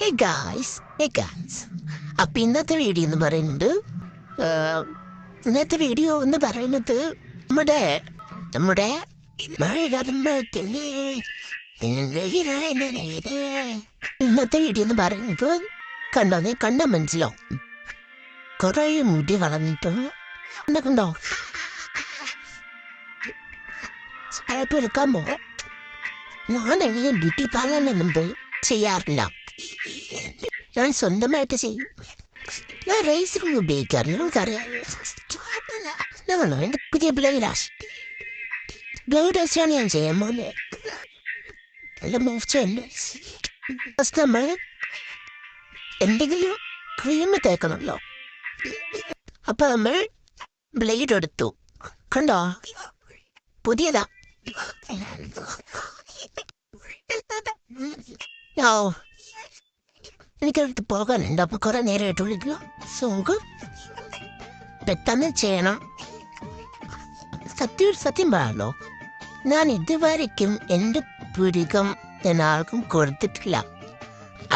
Hey guys hey guys അപ്പം ഇന്നത്തെ video എന്ന് പറയുന്നത് ഇന്നത്തെ വീഡിയോ എന്ന് പറയുന്നത് നമ്മുടെ നമ്മുടെ ഇന്നത്തെ വീഡിയോ എന്ന് പറയുന്നത് കണ്ടോ നീ കണ്ട മനസ്സിലോ കുറേ മുടി വളർന്നിട്ട് കണ്ടോ? ചിലപ്പോൾ എടുക്കാമോ ഞാൻ എങ്ങനെ ബ്യൂട്ടി പാർലറിലൊന്നും പോയി ചെയ്യാറില്ല. ഞാൻ സ്വന്തമായിട്ട് ചെയ്യും. ഞാൻ റേസ് റൂം ഉപയോഗിക്കാറില്ല നിങ്ങൾക്കറിയാമോ എന്റെ പുതിയ ബ്ലൗഡാസ് ബ്ലൗഡാസാണ് ഞാൻ ചെയ്യാൻ പോകുന്നത് നല്ല മോശമല്ലേ? ഫസ്റ്റ് നമ്മൾ എന്തെങ്കിലും ക്രീം തേക്കണമല്ലോ. അപ്പൊ നമ്മൾ ബ്ലേഡ് എടുത്തു. കണ്ടോ? പുതിയതാ. ഓ എനിക്കടുത്ത് പോകാനുണ്ട് അപ്പൊ കുറെ നേരമായിട്ട് വിളിക്കുക സോ നമുക്ക് പെട്ടെന്ന് ചെയ്യണം. സത്യം സത്യം പറയാലോ ഞാൻ ഇതുവരയ്ക്കും എന്റെ പുരികം ഞാൻ ആർക്കും കൊടുത്തിട്ടില്ല.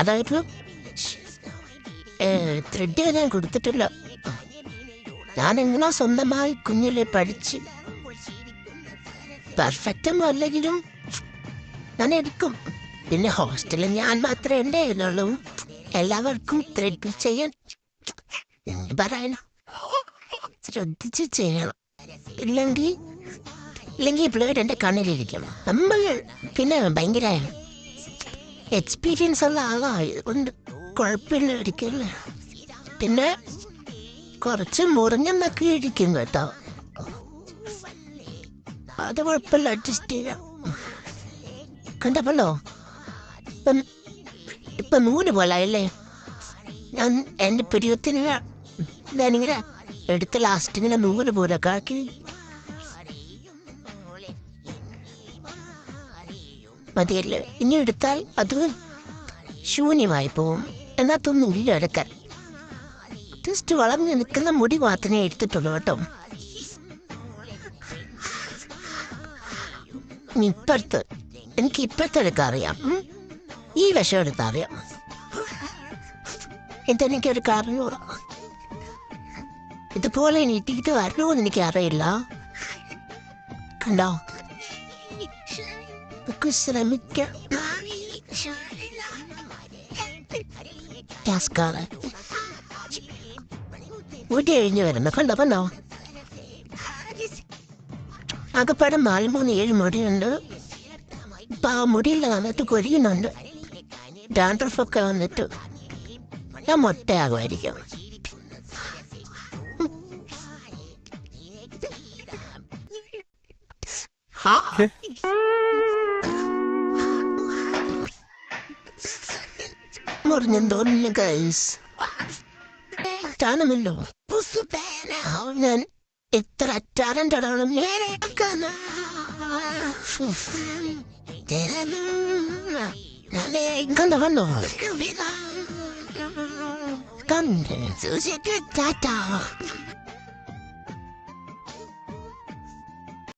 അതായത് ത്രെഡ് ഞാൻ കൊടുത്തിട്ടില്ല. ഞാൻ എങ്ങനെ സ്വന്തമായി കുഞ്ഞിലെ പഠിച്ച് പെർഫെക്റ്റും അല്ലെങ്കിലും ഞാൻ എടുക്കും. പിന്നെ ഹോസ്റ്റലിൽ ഞാൻ മാത്രമേ ഉണ്ടായിരുന്നുള്ളൂ. എല്ലാവർക്കും ത്രെഡ് ചെയ്യാൻ പറയണം. ശ്രദ്ധിച്ച് ചെയ്യണം. ഇല്ലെങ്കിൽ ഇല്ലെങ്കിൽ ബ്ലേഡ് എന്റെ കണ്ണിലിരിക്കണം. നമ്മൾ പിന്നെ ഭയങ്കര എക്സ്പീരിയൻസ് ഉള്ള ആളായതുകൊണ്ട് കുഴപ്പമില്ല ഒരിക്കലും. പിന്നെ കുറച്ച് മുറിഞ്ഞെന്നൊക്കെ ഇരിക്കും കേട്ടോ. അത് കുഴപ്പമില്ല അഡ്ജസ്റ്റ് ചെയ്യാം. കണ്ടപ്പല്ലോ ഇപ്പം നൂൽ പോലായല്ലേ? ഞാൻ എന്റെ പിരിയത്തിന് ഞാനിങ്ങനെ എടുത്ത് ലാസ്റ്റ് ഇങ്ങനെ നൂൽ പോലെ കാക്കി. മതിയല്ലേ? ഇനി എടുത്താൽ അത് ശൂന്യമായി പോവും. എന്നാത്തൊന്നും ഇല്ല എടുക്കാൻ. ജസ്റ്റ് വളർന്നു നിൽക്കുന്ന മുടി മാത്രമേ എടുത്തിട്ടുള്ളൂ കേട്ടോ. ഇപ്പോഴത്തെ എനിക്ക് ഇപ്പോഴത്തെ എടുക്കാൻ. ഈ വിഷം അറിയാം ഇതെനിക്കൊരു കാരണോ ഇതുപോലെ നീട്ടിയിട്ട് വരണോ എന്ന് എനിക്ക് അറിയില്ല കണ്ടോ ശ്രമിക്കാം. മുടി കഴിഞ്ഞ് വരുന്നു. കണ്ടോ കണ്ടോ? ആകെപ്പാടെ നാല് മൂന്ന് ഏഴ് മുടിയുണ്ട്. ഇപ്പൊ ആ മുടിയിൽ നന്നായിട്ട് കൊരിയുന്നുണ്ട്. ഡാൻഡ്രഫൊക്കെ വന്നിട്ട് ഞാൻ മൊട്ടയാകുമായിരിക്കും. ഗൈസ്? ഞാൻ എത്ര ടാലന്റഡ് ആണ് 今度今度首がガンで続けてたと